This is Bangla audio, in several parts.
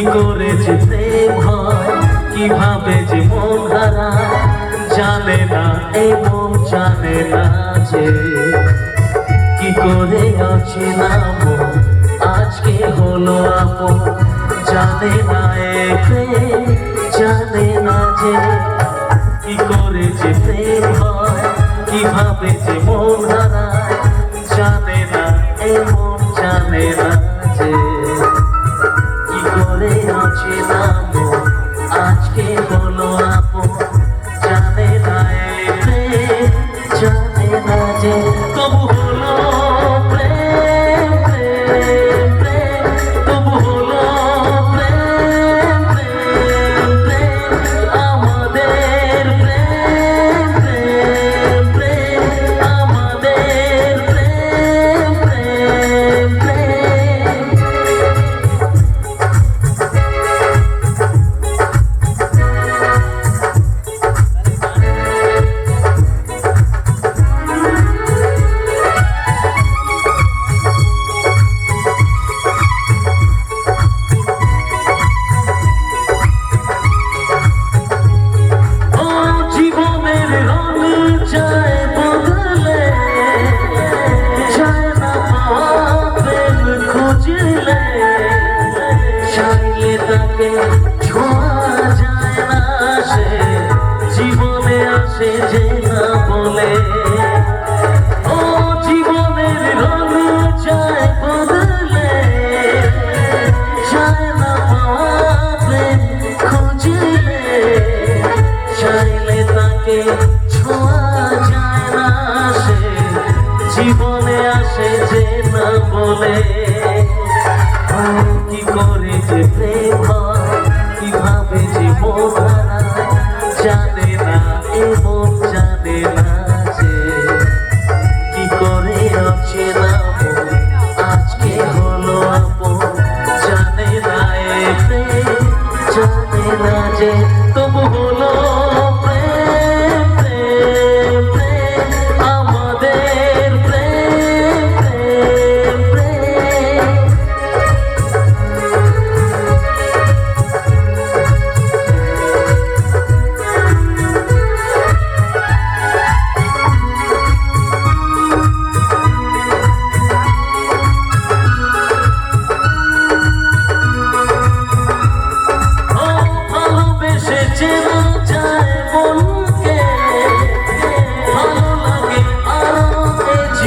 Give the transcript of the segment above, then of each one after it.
কি করেছে প্রেম হয় কীভাবে যে মন হারা জানে না এই মন জানে না যে কি করে আছে না মন। আজকে হলো আপন, জানে না এ প্রেম, জানে না যে কি করে যে প্রেম হয় কীভাবে যে মন হারা জানে না এই জানে না। করে আছে আজকে আসে যে না বলে ও জীবনের রং যায় বদলে যায় না প্রেম খুঁজলে, চাইলে তাকে ছোঁয়া যায় না সে। জীবনে আসে যে না বলে কি করে যে তবু হলো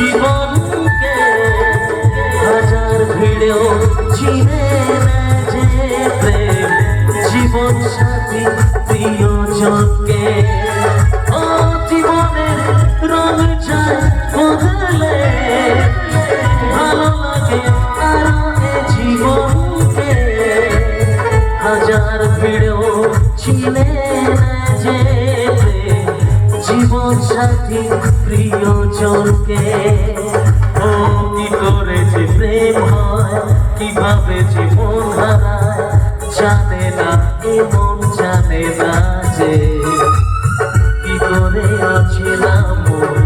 জীবনকে হাজার ভিড়েও চিনে যে জীবন সাথী প্রিয়জনকে। ও জীবনের রং যায় বদলে ভালো লাগে আরও জীবনকে। হাজার ভিড়েও চিনে যে জীবন সাথী প্রিয়জনকে ও কি করেছে প্রেম হয়, কীভাবে জীবন হারায়, জানে না, এমন জানে না যে কি করে আছে না আজকে হলো